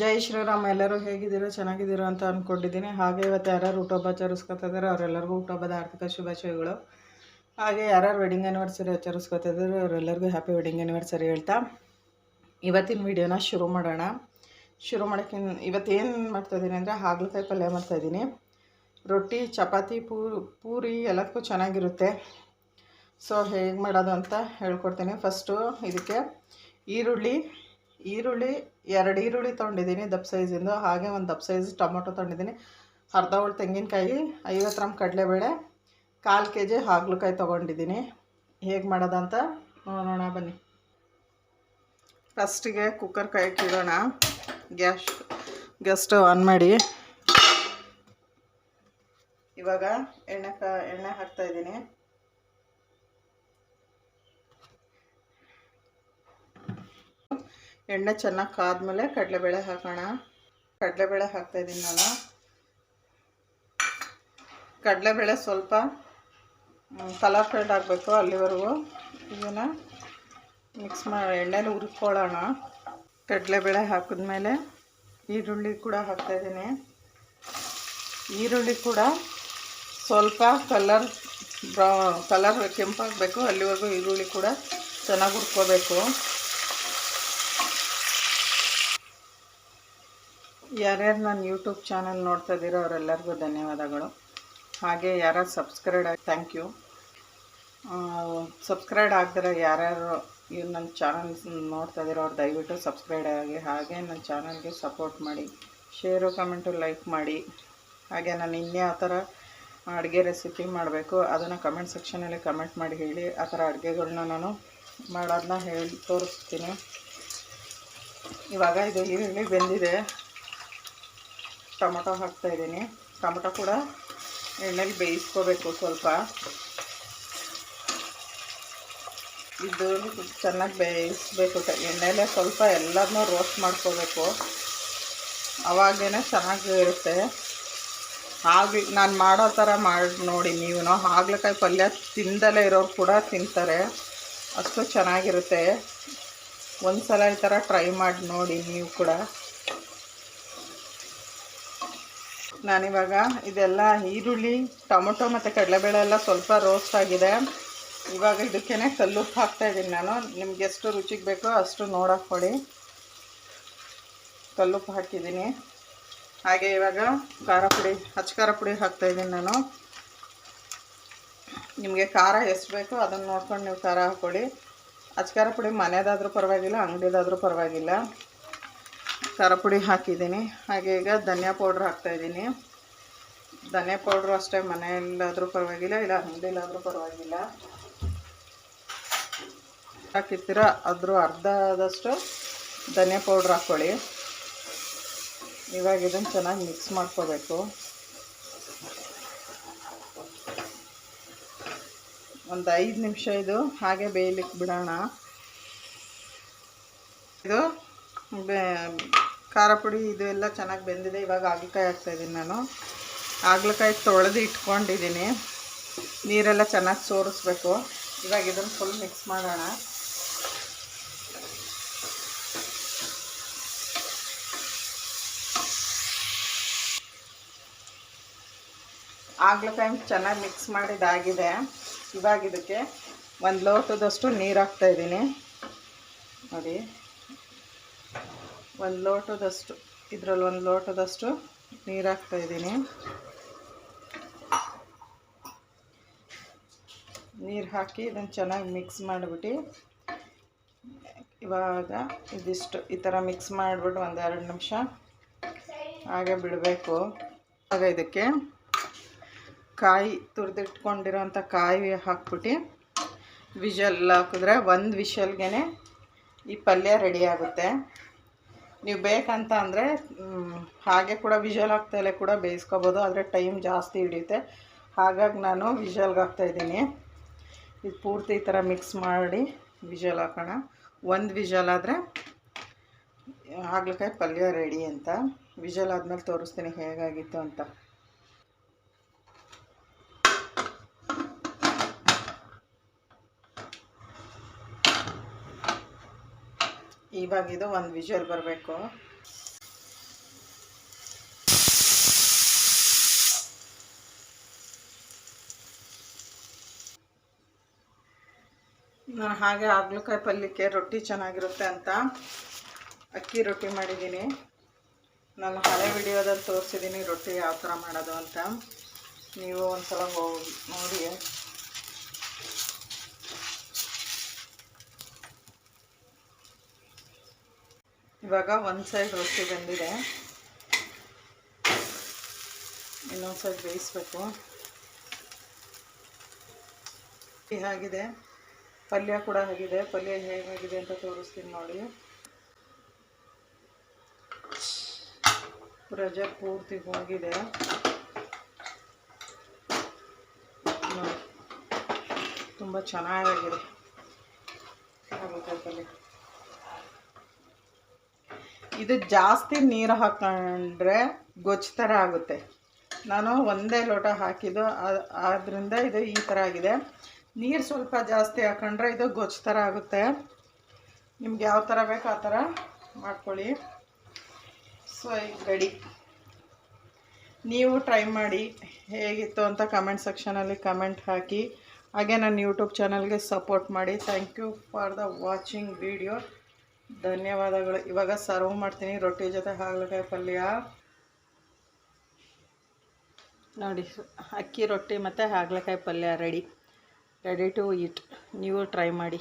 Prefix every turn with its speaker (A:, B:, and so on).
A: ಜೈ ಶ್ರೀರಾಮ್, ಎಲ್ಲರೂ ಹೇಗಿದ್ದೀರೋ? ಚೆನ್ನಾಗಿದ್ದೀರೋ ಅಂತ ಅಂದ್ಕೊಂಡಿದ್ದೀನಿ ಹಾಗೆ ಇವತ್ತು ಯಾರ್ಯಾರು ಹುಟ್ಟುಹಬ್ಬ ಆಚರಿಸ್ಕೊತಿದ್ದಾರೆ, ಅವರೆಲ್ಲರಿಗೂ ಹುಟ್ಟುಹಬ್ಬದ ಆರ್ಥಿಕ ಶುಭಾಶಯಗಳು. ಹಾಗೆ ಯಾರ್ಯಾರು ವೆಡ್ಡಿಂಗ್ ಆ್ಯನಿವರ್ಸರಿ ಆಚರಿಸ್ಕೊತಿದ್ದಾರೆ, ಅವರೆಲ್ಲರಿಗೂ ಹ್ಯಾಪಿ ವೆಡ್ಡಿಂಗ್ ಆ್ಯನಿವರ್ಸರಿ ಹೇಳ್ತಾ. ಇವತ್ತಿನ ವಿಡಿಯೋನ ಶುರು ಮಾಡೋಣ. ಶುರು ಮಾಡೋಕ್ಕಿಂತ ಇವತ್ತೇನು ಮಾಡ್ತಾಯಿದ್ದೀನಿ ಅಂದರೆ ಹಾಗಲಕಾಯಿ ಪಲ್ಯ ಮಾಡ್ತಾಯಿದ್ದೀನಿ ರೊಟ್ಟಿ, ಚಪಾತಿ ಪೂರಿ ಪೂರಿ ಎಲ್ಲದಕ್ಕೂ ಚೆನ್ನಾಗಿರುತ್ತೆ. ಸೊ ಹೇಗೆ ಮಾಡೋದು ಅಂತ ಹೇಳ್ಕೊಡ್ತೀನಿ. ಫಸ್ಟು ಇದಕ್ಕೆ ಈರುಳ್ಳಿ ಈರುಳ್ಳಿ, ಎರಡು ಈರುಳ್ಳಿ ತೊಗೊಂಡಿದ್ದೀನಿ, ದಪ್ಪ ಸೈಜಿಂದು. ಹಾಗೆ ಒಂದು ದಪ್ಪ ಸೈಜ್ ಟೊಮೊಟೊ ತೊಗೊಂಡಿದ್ದೀನಿ. ಅರ್ಧ ಒಳ್ಳೆ ತೆಂಗಿನಕಾಯಿ, ಐವತ್ತು ಗ್ರಾಮ್ ಕಡಲೆಬೇಳೆ, ಕಾಲು ಕೆ ಜಿ ಹಾಗಲಕಾಯಿ ತೊಗೊಂಡಿದ್ದೀನಿ. ಹೇಗೆ ಮಾಡೋದಂತ ನೋಡೋಣ, ಬನ್ನಿ. ಫಸ್ಟಿಗೆ ಕುಕ್ಕರ್ ಕಾಯಿ ಇಡೋಣ. ಗ್ಯಾಸ್ ಗ್ಯಾಸ್ ಸ್ಟವ್ ಆನ್ ಮಾಡಿ. ಇವಾಗ ಎಣ್ಣೆ ಕ, ಎಣ್ಣೆ ಹಾಕ್ತಾಯಿದ್ದೀನಿ ಎಣ್ಣೆ ಚೆನ್ನಾಗಿ ಕಾದ್ಮೇಲೆ ಕಡಲೆಬೇಳೆ ಹಾಕೋಣ. ಕಡಲೆಬೇಳೆ ಹಾಕ್ತಾಯಿದ್ದೀನಿ ನಾನು. ಕಡಲೆಬೇಳೆ ಸ್ವಲ್ಪ ಕಲರ್ ಫೇಡ್ ಆಗಬೇಕು ಅಲ್ಲಿವರೆಗೂ. ಇದನ್ನು ಮಿಕ್ಸ್ ಮಾಡಿ ಎಣ್ಣೆಲಿ ಹುರ್ಕೊಳ್ಳೋಣ. ಕಡಲೆಬೇಳೆ ಹಾಕಿದ್ಮೇಲೆ ಈರುಳ್ಳಿ ಕೂಡ ಹಾಕ್ತಾಯಿದ್ದೀನಿ ಈರುಳ್ಳಿ ಕೂಡ ಸ್ವಲ್ಪ ಕಲರ್ ಬ್ರೌ, ಕಲರ್ ಕೆಂಪಾಗಬೇಕು, ಅಲ್ಲಿವರೆಗೂ ಈರುಳ್ಳಿ ಕೂಡ ಚೆನ್ನಾಗಿ ಹುರ್ಕೋಬೇಕು. ಯಾರ್ಯಾರು ನಾನು ಯೂಟ್ಯೂಬ್ ಚಾನಲ್ ನೋಡ್ತಾ ಇದ್ದೀರೋ ಅವರೆಲ್ಲರಿಗೂ ಧನ್ಯವಾದಗಳು. ಹಾಗೆ ಯಾರ್ಯಾರು ಸಬ್ಸ್ಕ್ರೈಡ್ ಆಗಿ ಥ್ಯಾಂಕ್ ಯು ಸಬ್ಸ್ಕ್ರೈಡ್ ಆಗ್ದಿರೋ ಯಾರ್ಯಾರು ಇವ್ರು ನನ್ನ ಚಾನಲ್ ನೋಡ್ತಾ ಇದ್ದೀರೋ ಅವ್ರು ದಯವಿಟ್ಟು ಸಬ್ಸ್ಕ್ರೈಡ್ ಆಗಿ, ಹಾಗೆ ನನ್ನ ಚಾನಲ್ಗೆ ಸಪೋರ್ಟ್ ಮಾಡಿ. ಶೇರು ಕಮೆಂಟು ಲೈಕ್ ಮಾಡಿ. ಹಾಗೆ ನಾನು ಇನ್ಯಾವ ಥರ ಅಡುಗೆ ರೆಸಿಪಿ ಮಾಡಬೇಕು, ಅದನ್ನು ಕಮೆಂಟ್ ಸೆಕ್ಷನಲ್ಲಿ ಕಮೆಂಟ್ ಮಾಡಿ ಹೇಳಿ, ಆ ಥರ ಅಡುಗೆಗಳನ್ನ ನಾನು ಮಾಡೋದನ್ನ ಹೇಳಿ ತೋರಿಸ್ತೀನಿ. ಇವಾಗ ಇದು ಈರುಳ್ಳಿ ಬೆಂದಿದೆ. ಟೊಮೊಟೊ ಹಾಕ್ತಾಯಿದ್ದೀನಿ ಟೊಮೊಟೊ ಕೂಡ ಎಣ್ಣೆಲಿ ಬೇಯಿಸ್ಕೋಬೇಕು ಸ್ವಲ್ಪ. ಇದು ಚೆನ್ನಾಗಿ ಬೇಯಿಸ್ಬೇಕು. ಎಣ್ಣೆಲೆ ಸ್ವಲ್ಪ ಎಲ್ಲದನ್ನೂ ರೋಸ್ಟ್ ಮಾಡ್ಕೋಬೇಕು. ಅವಾಗೇ ಚೆನ್ನಾಗಿರುತ್ತೆ. ಹಾಗೆ ನಾನು ಮಾಡೋ ಥರ ಮಾಡಿ, ನೋಡಿ ನೀವು ಹಾಗಲಕಾಯಿ ಪಲ್ಯ ತಿಂದಲೇ ಇರೋರು ಕೂಡ ತಿಂತಾರೆ. ಅಷ್ಟು ಚೆನ್ನಾಗಿರುತ್ತೆ. ಒಂದು ಸಲ ಈ ಥರ ಟ್ರೈ ಮಾಡಿ ನೋಡಿ ನೀವು ಕೂಡ. ನಾನಿವಾಗ ಇದೆಲ್ಲ ಈರುಳ್ಳಿ, ಟೊಮೊಟೊ ಮತ್ತು ಕಡಲೆಬೇಳೆ ಎಲ್ಲ ಸ್ವಲ್ಪ ರೋಸ್ಟ್ ಆಗಿದೆ. ಇವಾಗ ಇದಕ್ಕೇ ಕಲ್ಲುಪ್ಪು ಹಾಕ್ತಾಯಿದ್ದೀನಿ ನಾನು. ನಿಮ್ಗೆ ಎಷ್ಟು ರುಚಿಗೆ ಬೇಕೋ ಅಷ್ಟು ನೋಡಿ ಕೊಡಿ. ಕಲ್ಲುಪ್ಪು ಹಾಕಿದ್ದೀನಿ. ಹಾಗೆ ಇವಾಗ ಖಾರ ಪುಡಿ ಹಚ್ಚ ಖಾರ ಪುಡಿ ಹಾಕ್ತಾಯಿದ್ದೀನಿ ನಾನು. ನಿಮಗೆ ಖಾರ ಎಷ್ಟು ಬೇಕೋ ಅದನ್ನು ನೋಡ್ಕೊಂಡು ನೀವು ಖಾರ ಹಾಕ್ಕೊಳ್ಳಿ ಖಾರ ಪುಡಿ ಮನೆಯದಾದರೂ ಪರವಾಗಿಲ್ಲ, ಅಂಗಡಿದಾದರೂ ಪರವಾಗಿಲ್ಲ. ಖಾರ ಪುಡಿ ಹಾಕಿದ್ದೀನಿ. ಹಾಗೆ ಈಗ ಧನಿಯಾ ಪೌಡ್ರ್ ಹಾಕ್ತಾಯಿದ್ದೀನಿ ಧನಿಯಾ ಪೌಡ್ರು ಅಷ್ಟೇ ಮನೆಯಲ್ಲಾದರೂ ಪರವಾಗಿಲ್ಲ, ಇಲ್ಲ ಅಂಗಡಿಯಲ್ಲಾದರೂ ಪರವಾಗಿಲ್ಲ. ಹಾಕಿರ್ತೀರ? ಅದ್ರ ಅರ್ಧ ಆದಷ್ಟು ಧನಿಯಾ ಪೌಡ್ರ್ ಹಾಕ್ಕೊಳ್ಳಿ. ಇವಾಗ ಇದನ್ನು ಚೆನ್ನಾಗಿ ಮಿಕ್ಸ್ ಮಾಡ್ಕೋಬೇಕು. ಒಂದು ಐದು ನಿಮಿಷ ಇದು ಹಾಗೆ ಬೇಯಲಿಕ್ಕೆ ಬಿಡೋಣ. ಇದು ಖಾರ ಪುಡಿ ಇದು ಎಲ್ಲ ಚೆನ್ನಾಗಿ ಬೆಂದಿದೆ, ಇವಾಗ ಹಾಗಲಕಾಯಿ ಹಾಕ್ತಾಯಿದ್ದೀನಿ ನಾನು. ಹಾಗಲಕಾಯಿ ತೊಳೆದು ಇಟ್ಕೊಂಡಿದ್ದೀನಿ. ನೀರೆಲ್ಲ ಚೆನ್ನಾಗಿ ಸೋರಿಸ್ಬೇಕು. ಇವಾಗ ಇದನ್ನು ಫುಲ್ ಮಿಕ್ಸ್ ಮಾಡೋಣ. ಆಗ್ಲಕಾಯಿ ಚೆನ್ನಾಗಿ ಮಿಕ್ಸ್ ಮಾಡಿದಾಗಿದೆ ಇವಾಗ ಇದಕ್ಕೆ ಒಂದು ಲೋಟದಷ್ಟು ನೀರು ಹಾಕ್ತಾಯಿದ್ದೀನಿ ನೋಡಿ. ಒಂದು ಲೋಟದಷ್ಟು, ಇದರಲ್ಲಿ ಒಂದು ಲೋಟದಷ್ಟು ನೀರು ಹಾಕ್ತಾಯಿದ್ದೀನಿ ನೀರು ಹಾಕಿ ಇದನ್ನು ಚೆನ್ನಾಗಿ ಮಿಕ್ಸ್ ಮಾಡಿಬಿಟ್ಟು, ಇವಾಗ ಇದಿಷ್ಟು, ಈ ಥರ ಮಿಕ್ಸ್ ಮಾಡಿಬಿಟ್ಟು ಒಂದು ಎರಡು ನಿಮಿಷ ಹಾಗೆ ಬಿಡಬೇಕು. ಆಗ ಇದಕ್ಕೆ ಕಾಯಿ ತುರಿದಿಟ್ಕೊಂಡಿರೋಂಥ ಕಾಯಿ ಹಾಕ್ಬಿಟ್ಟು ವಿಷಲ್ ಹಾಕಿದ್ರೆ ಒಂದು ವಿಷಲ್ಗೆ ಈ ಪಲ್ಯ ರೆಡಿ ಆಗುತ್ತೆ. ನೀವು ಬೇಕಂತ ಅಂದರೆ ಹಾಗೆ ಕೂಡ ವಿಜುವಲ್ ಹಾಕ್ತಲೇ ಕೂಡ ಬೇಯಿಸ್ಕೋಬೋದು, ಆದರೆ ಟೈಮ್ ಜಾಸ್ತಿ ಹಿಡಿಯುತ್ತೆ. ಹಾಗಾಗಿ ನಾನು ವಿಷಲ್ಗೆ ಹಾಕ್ತಾಯಿದ್ದೀನಿ ಇದು ಪೂರ್ತಿ ಈ ಥರ ಮಿಕ್ಸ್ ಮಾಡಿ ವಿಜುವಲ್ ಹಾಕೋಣ. ಒಂದು ವಿಜುವಲ್ ಆದರೆ, ಹಾಗಲಕಾಯಿ ಪಲ್ಯ ರೆಡಿ ಅಂತ. ವಿಜುವಲ್ ಆದಮೇಲೆ ತೋರಿಸ್ತೀನಿ ಹೇಗಾಗಿತ್ತು ಅಂತ. ಇವಾಗ ಇದು ಒಂದು ವಿಷಲ್ ಬರಬೇಕು. ನಾನು ಹಾಗೆ ಹಾಗಲಕಾಯಿ ಪಲ್ಯಕ್ಕೆ ರೊಟ್ಟಿ ಚೆನ್ನಾಗಿರುತ್ತೆ ಅಂತ ಅಕ್ಕಿ ರೊಟ್ಟಿ ಮಾಡಿದ್ದೀನಿ. ನಾನು ಹಳೆ ವಿಡಿಯೋದಲ್ಲಿ ತೋರಿಸಿದ್ದೀನಿ ರೊಟ್ಟಿ ಯಾವ ಥರ ಮಾಡೋದು ಅಂತ. ನೀವು ಒಂದು ಸಲ ಹೋಗಿ ನೋಡಿ. ಇವಾಗ ಒಂದು ಸೈಡ್ ರೊಟ್ಟಿ ಬಂದಿದೆ. ಇನ್ನೊಂದು ಸೈಡ್ ಬೇಯಿಸ್ಬೇಕು. ಆಗಿದೆ. ಪಲ್ಯ ಕೂಡ ಆಗಿದೆ. ಪಲ್ಯ ಹೇಗಾಗಿದೆ ಅಂತ ತೋರಿಸ್ತೀನಿ ನೋಡಿ. ರಜೆ ಪೂರ್ತಿ ಹೋಗಿದೆ ತುಂಬ ಚೆನ್ನಾಗಾಗಿದೆ ಹಾಗಲಕಾಯಿ ಪಲ್ಯ ಇದು ಜಾಸ್ತಿ ನೀರು ಹಾಕೊಂಡ್ರೆ ಗೊಜ್ಜು ಥರ ಆಗುತ್ತೆ. ನಾನು ಒಂದೇ ಲೋಟ ಹಾಕಿದ್ದು ಆದ್ದರಿಂದ ಇದು ಈ ಥರ ಆಗಿದೆ. ನೀರು ಸ್ವಲ್ಪ ಜಾಸ್ತಿ ಹಾಕೊಂಡ್ರೆ ಇದು ಗೊಜ್ಜು ಥರ ಆಗುತ್ತೆ. ನಿಮ್ಗೆ ಯಾವ ಥರ ಬೇಕು ಆ ಥರ ಮಾಡ್ಕೊಳ್ಳಿ. ಸೊ ಈಗ ರೆಡಿ. ನೀವು ಟ್ರೈ ಮಾಡಿ, ಹೇಗಿತ್ತು ಅಂತ ಕಮೆಂಟ್ ಸೆಕ್ಷನಲ್ಲಿ ಕಮೆಂಟ್ ಹಾಕಿ. ಹಾಗೆ ನನ್ನ ಯೂಟ್ಯೂಬ್ ಚಾನಲ್ಗೆ ಸಪೋರ್ಟ್ ಮಾಡಿ. Thank you for the watching video. ಧನ್ಯವಾದಗಳು. ಇವಾಗ ಸರ್ವ್ ಮಾಡ್ತೀನಿ. ರೊಟ್ಟಿ ಜೊತೆ ಹಾಗಲಕಾಯಿ ಪಲ್ಯ. ನೋಡಿ, ಅಕ್ಕಿ ರೊಟ್ಟಿ ಮತ್ತು ಹಾಗಲಕಾಯಿ ಪಲ್ಯ ರೆಡಿ ರೆಡಿ ಟು ಈಟ್ ನೀವು ಟ್ರೈ ಮಾಡಿ.